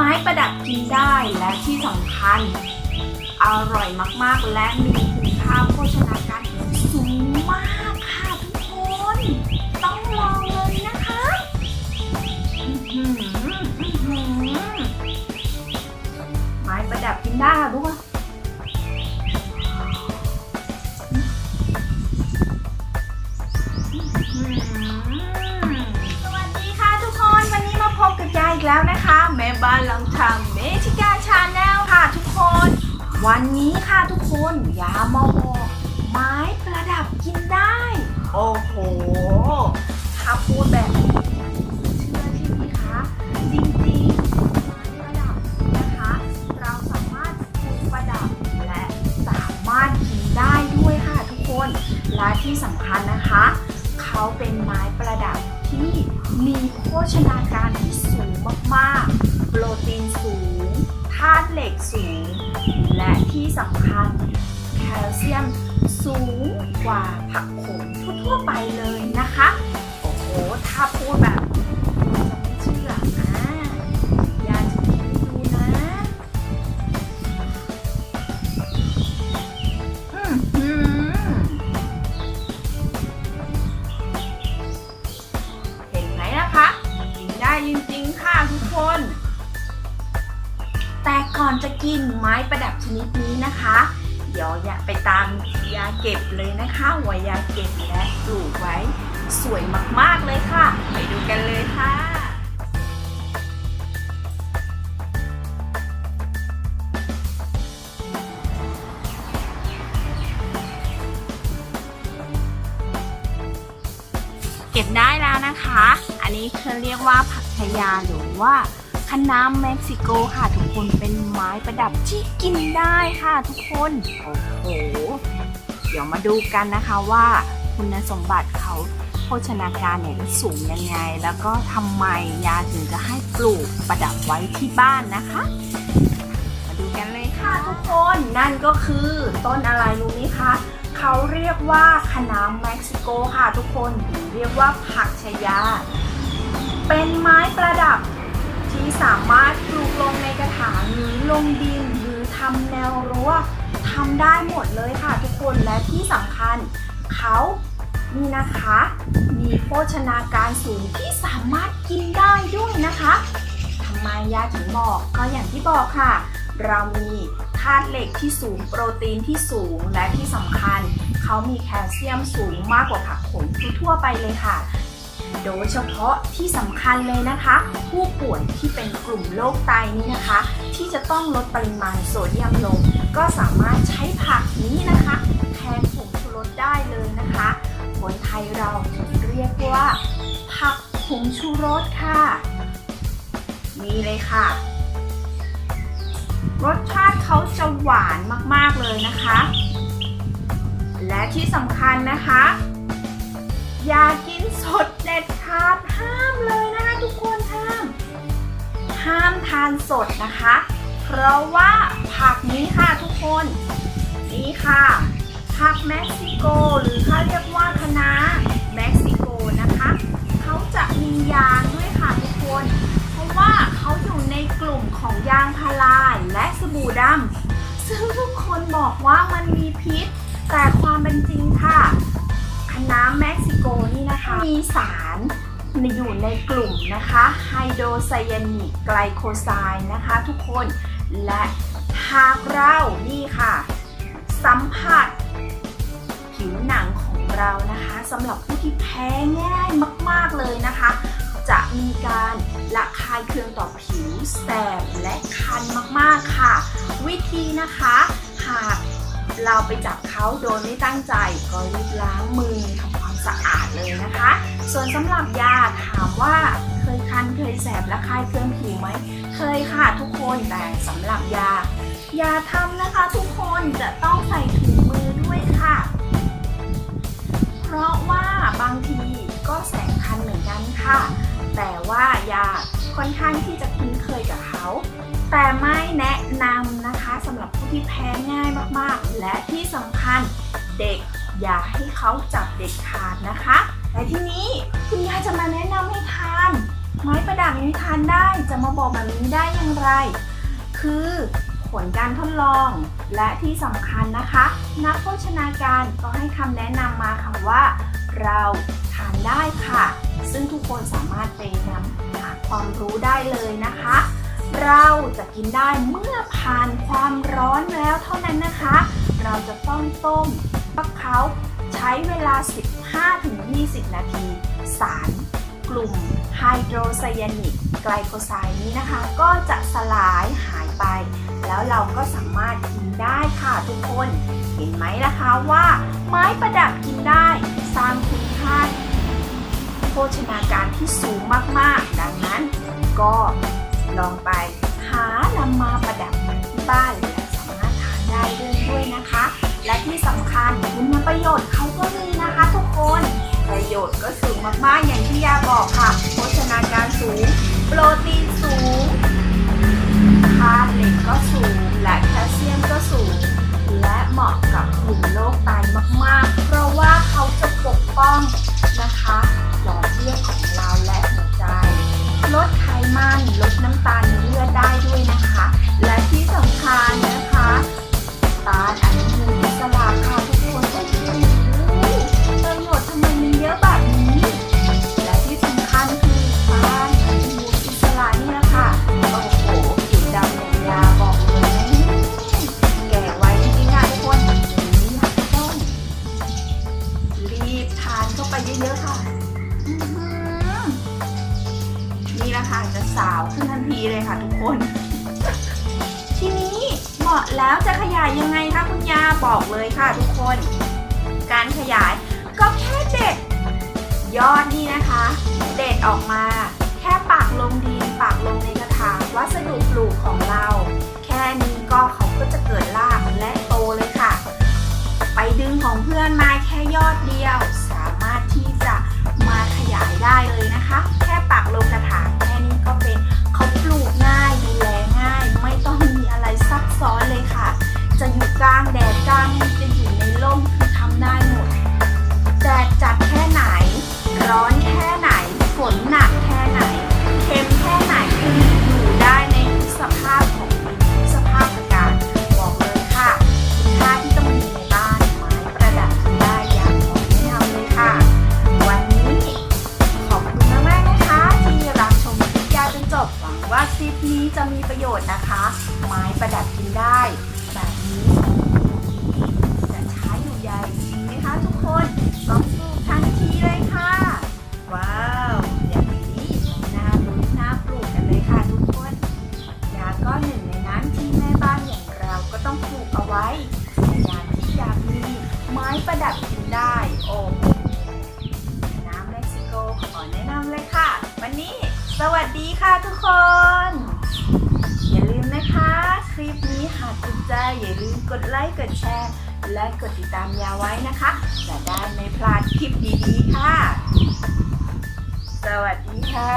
ไม้ประดับกินได้และที่สำคัญ อร่อยมากๆและมีคุณค่าโภชนาการสูงมาก แล้วนะคะ แม่บ้านลองทำเมชิกาชาแนลค่ะทุกคน วันนี้ค่ะทุกคนยามาบอกไม้ประดับกินได้ โอ้โหถ้าพูดแบบนี้ ตุเหล็กสูง และที่สำคัญแคลเซียมสูงกว่าผักโขมทั่วๆไปเลยนะคะ โอ้โห ถ้าพูดแบบ นะคะ เดี๋ยวอย่าไปตามยาเก็บเลยนะคะว่ายาเก็บและปลูกไว้สวยมากๆเลยค่ะ ไปดูกันเลยค่ะเก็บได้แล้วนะคะ อันนี้เขาเรียกว่าผักชยาหรือว่า คะน้าเม็กซิโกค่ะทุกคนเป็นไม้ประดับที่กินได้ค่ะทุกคน โอ้โห เดี๋ยวมาดูกันนะคะว่าคุณสมบัติเขาโภชนาการเนี่ยสูงยังไง แล้วก็ทำไมยาถึงจะให้ปลูกประดับไว้ที่บ้านนะคะ มาดูกันเลยค่ะทุกคนนั่นก็คือต้นอะไรรู้ไหมคะเขาเรียกว่าคะน้าเม็กซิโกค่ะทุกคนหรือเรียกว่าผักชยา เป็นไม้ประดับ ที่สามารถปลูกลงในกระถางหรือลงดินหรือทำแนวรั้วทำได้หมดเลยค่ะทุกคนและที่สำคัญเขานี่นะคะ มีโภชนาการสูงที่สามารถกินได้ด้วยนะคะทำไมยาถึงบอกก็อย่างที่บอกค่ะ เรามีธาตุเหล็กที่สูงโปรตีนที่สูงและที่สำคัญ เขามีแคลเซียมสูงมากกว่าผักผลทั่วไปเลยค่ะ โดยเฉพาะที่สำคัญเลยนะคะ ผู้ป่วยที่เป็นกลุ่มโรคไตนี่นะคะ ที่จะต้องลดปริมาณโซเดียมลง ก็สามารถใช้ผักนี้นะคะแทนผงชูรสได้เลยนะคะคนไทยเราถึงเรียกว่า ผักผงชูรสค่ะนี่เลยค่ะ รสชาติเขาจะหวานมากๆเลยนะคะ และที่สำคัญนะคะ อย่ากินสดเด็ดขาดห้ามเลยนะคะทุกคนห้าม ห้ามทานสดนะคะ เพราะว่าผักนี้ค่ะทุกคนนี่ค่ะ ผักเม็กซิโกหรือเขาเรียกว่าคะน้าเม็กซิโกนะคะเขาจะมียางด้วยค่ะทุกคน เพราะว่าเขาอยู่ในกลุ่มของยางพาราและสบู่ดำซึ่งทุกคนบอกว่ามันมีพิษ แต่ความเป็นจริงค่ะคะ น้าเม็กซิโกนี่นะคะ มีสารอยู่ในกลุ่มนะคะไฮโดรไซยานิกไกลโคไซด์นะคะทุกคนและหากเรานี่ค่ะ สัมผัสผิวหนังของเรานะคะสำหรับผู้ที่แพ้ง่ายมาก ๆ เลยนะคะ จะมีการระคายเคืองต่อผิวแสบและคันมาก ๆ ค่ะ วิธีนะคะหาก เราไปจับเขาโดยไม่ตั้งใจ ก็รีบล้างมือทำความสะอาดเลยนะคะ ส่วนสำหรับยาถามว่าเคยคันเคยแสบและคายเคืองผิวไหมเคยค่ะทุกคนแต่สำหรับยา ยาทำนะคะทุกคนจะต้องใส่ถุงมือด้วยค่ะ เพราะว่าบางทีก็แสบคันเหมือนกันค่ะ แต่ว่ายาค่อนข้างที่จะคุ้นเคยกับเขา แต่ไม่แนะนำนะคะสำหรับผู้ที่แพ้ง่ายมากๆ และที่สำคัญเด็กอย่าให้เขาจับเด็ดขาดนะคะแต่ทีนี้คุณยายจะมาแนะนำให้ทานไม้ประดับนี้ทานได้จะมาบอกแบบนี้ได้อย่างไร คือผลการทดลองและที่สำคัญนะคะ นักโภชนาการก็ให้คำแนะนำมาค่ะว่า เรา ทานได้ค่ะ ซึ่งทุกคนสามารถไปนำหาความรู้ได้เลยนะคะ เราจะกินได้เมื่อผ่านความร้อนแล้วเท่านั้นนะคะ เราจะต้องต้มปักเขาใช้เวลา 15-20 นาที สารกลุ่มไฮโดรไซยานิกไกลโคไซด์นี้นะคะ ก็จะสลายหายไป แล้วเราก็สามารถกินได้ค่ะทุกคน เห็นไหมนะคะว่าไม้ประดับกินได้ ชนาการที่สูงมากๆ ดังนั้นก็ลองไปหานำมาประดับที่บ้านและสามารถทานได้ด้วยด้วยนะคะ และที่สำคัญคุณประโยชน์เขาก็มีนะคะทุกคนประโยชน์ก็สูงมากๆ อย่างที่ยาบอกค่ะ โภชนาการสูง โปรตีนสูงธาตุเหล็กก็สูง และแคลเซียมก็สูง และเหมาะกับกลุ่มโรคไตมาก เข้าไปเยอะๆค่ะอื้อหือนี่แหละค่ะจะสาวขึ้นทันทีเลยค่ะทุกคน ทีนี้เหมาะแล้วจะขยายยังไงคะคุณยาบอกเลยค่ะทุกคน การขยายก็แค่เด็ด ยอดนี่นะคะ เด็ดออกมา แค่ปักลงดินปักลงในกระถางวัสดุปลูกของเรา แค่นี้ก็เขาก็จะเกิดรากและโตเลยค่ะ ไปดึงของเพื่อนมาแค่ยอดเดียวายายได้เลยนะคะ แค่ปักลง ไม้ประดับกินได้ แบบนี้จะใช้อยู่ใหญ่จริงไหมคะทุกคนลองปลูกทันทีเลยค่ะ ว้าว อย่างนี้น่าลุ้นน่าปลูกกันเลยค่ะทุกคนยาก็หนึ่งในนั้นที่แม่บ้านอย่างเราก็ต้องปลูกเอาไว้ในยามที่อยากมีไม้ประดับกินได้โอ้น้ำเม็กซิโกขอแนะนำเลยค่ะ วันนี้สวัสดีค่ะทุกคน หากถูกใจอย่าลืมกดไลค์กดแชร์ และกดติดตามยาไว้นะคะจะได้ไม่พลาดคลิปดีๆค่ะ สวัสดีค่ะ